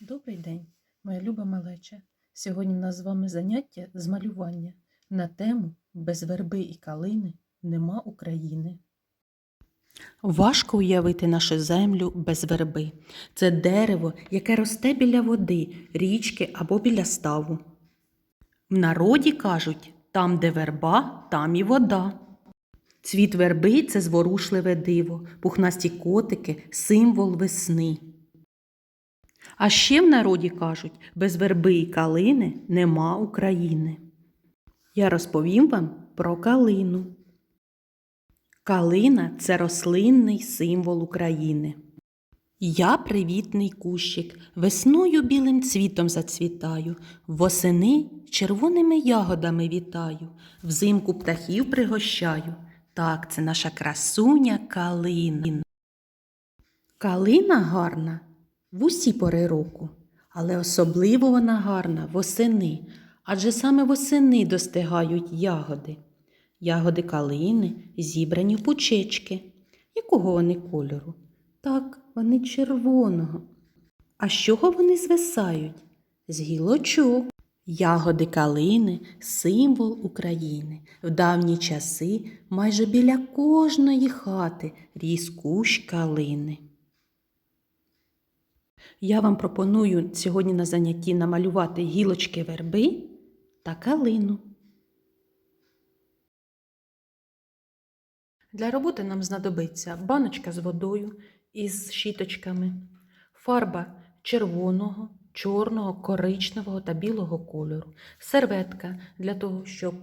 Добрий день, моя люба малеча. Сьогодні в нас з вами заняття з малювання на тему Без верби і калини нема України. Важко уявити нашу землю без верби. Це дерево, яке росте біля води, річки або біля ставу. В народі кажуть, там, де верба, там і вода. Цвіт верби це зворушливе диво, пухнасті котики, символ весни. А ще в народі кажуть, без верби і калини нема України. Я розповім вам про калину. Калина це рослинний символ України. Я привітний кущик, весною білим цвітом зацвітаю, восени червоними ягодами вітаю, взимку птахів пригощаю. Так, це наша красуня калина. Калина гарна в усі пори року, але особливо вона гарна восени, адже саме восени достигають ягоди. Ягоди калини зібрані в пучечки. Якого вони кольору? Так, вони червоного. А з чого вони звисають? З гілочок. Ягоди калини символ України. В давні часи майже біля кожної хати ріс кущ калини. Я вам пропоную сьогодні на занятті намалювати гілочки верби та калину. Для роботи нам знадобиться баночка з водою із щіточками, фарба червоного, чорного, коричневого та білого кольору, серветка для того, щоб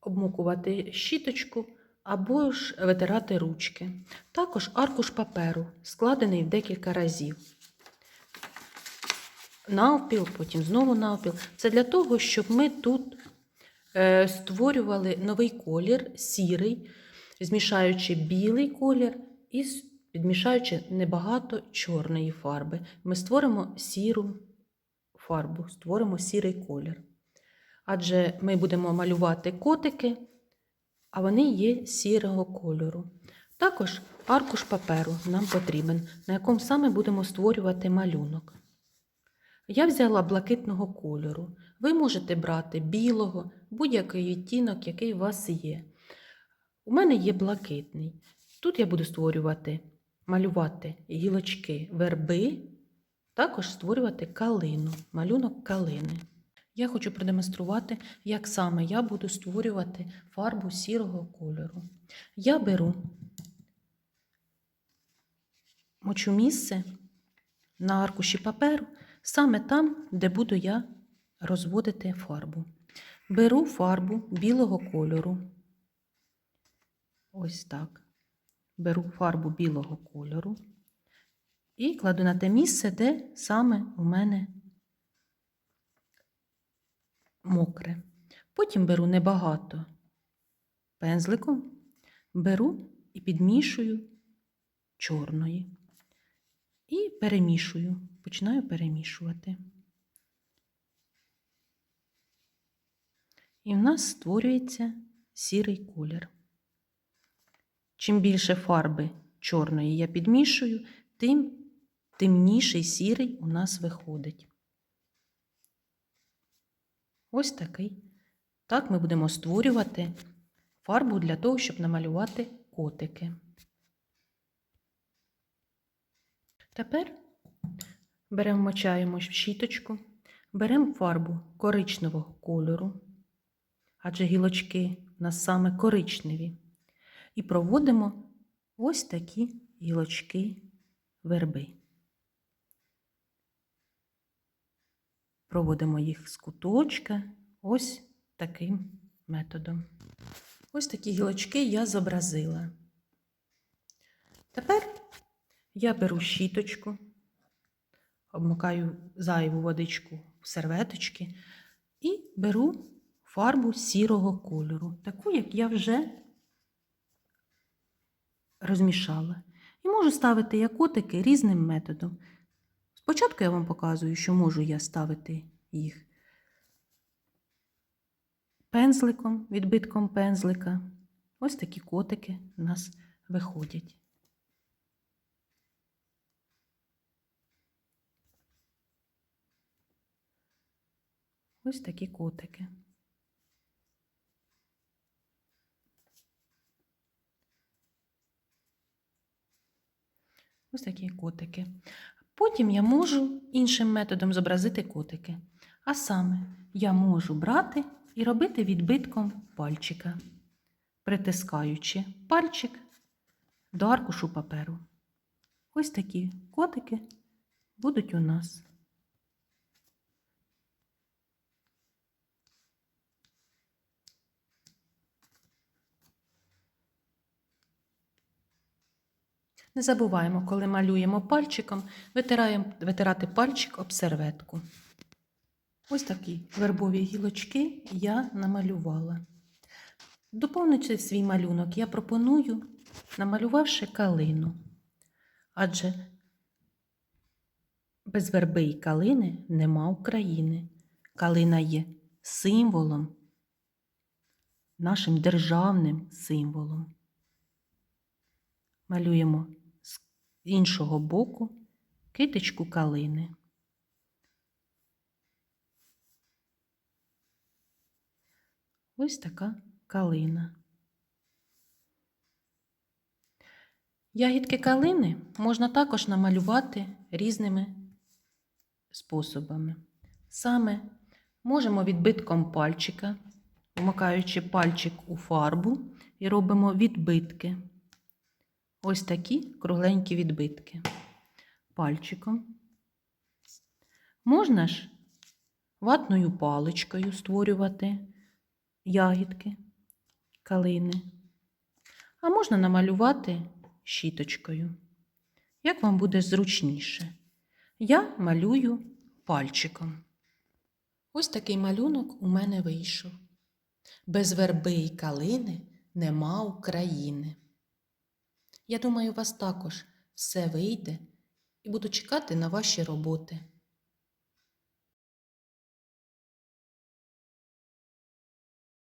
обмокувати щіточку або ж витирати ручки. Також аркуш паперу, складений в декілька разів. Навпіл, потім знову навпіл. Це для того, щоб ми тут е, створювали новий колір, сірий, змішаючи білий колір і підмішаючи небагато чорної фарби. Ми створимо сіру фарбу, створимо сірий колір. Адже ми будемо малювати котики, а вони є сірого кольору. Також аркуш паперу нам потрібен, на якому саме будемо створювати малюнок. Я взяла блакитного кольору. Ви можете брати білого, будь-який відтінок, який у вас є. У мене є блакитний. Тут я буду створювати, малювати гілочки верби, також створювати калину, малюнок калини. Я хочу продемонструвати, як саме я буду створювати фарбу сірого кольору. Я беру мочу місце на аркуші паперу, саме там, де буду я розводити фарбу. Беру фарбу білого кольору. Ось так. Беру фарбу білого кольору і кладу на те місце, де саме у мене мокре. Потім беру небагато пензликом, беру і підмішую чорної. І перемішую, починаю перемішувати. І в нас створюється сірий колір. Чим більше фарби чорної я підмішую, тим темніший сірий у нас виходить. Ось такий. Так ми будемо створювати фарбу для того, щоб намалювати котики. Тепер беремо мочаємо щіточку, беремо фарбу коричневого кольору, адже гілочки у нас саме коричневі, і проводимо ось такі гілочки верби. Проводимо їх з куточка ось таким методом. Ось такі гілочки я зобразила. Тепер я беру щіточку, обмикаю зайву водичку в серветочки і беру фарбу сірого кольору, таку, як я вже розмішала. І можу ставити як котики різним методом. Спочатку я вам показую, що можу я ставити їх пензликом, відбитком пензлика. Ось такі котики у нас виходять. Ось такі котики. Ось такі котики. Потім я можу іншим методом зобразити котики. А саме, я можу брати і робити відбитком пальчика, притискаючи пальчик до аркушу паперу. Ось такі котики будуть у нас. Не забуваємо, коли малюємо пальчиком, витирати пальчик об серветку. Ось такі вербові гілочки я намалювала. Доповнити свій малюнок я пропоную, намалювавши калину. Адже без верби і калини нема України. Калина є символом, нашим державним символом. Малюємо іншого боку китичку калини. Ось така калина. Ягідки калини можна також намалювати різними способами. Саме можемо відбитком пальчика, вмикаючи пальчик у фарбу, і робимо відбитки. Ось такі кругленькі відбитки. Пальчиком. Можна ж ватною паличкою створювати ягідки, калини. А можна намалювати щіточкою. Як вам буде зручніше? Я малюю пальчиком. Ось такий малюнок у мене вийшов. Без верби й калини нема України. Я думаю, у вас також все вийде і буду чекати на ваші роботи.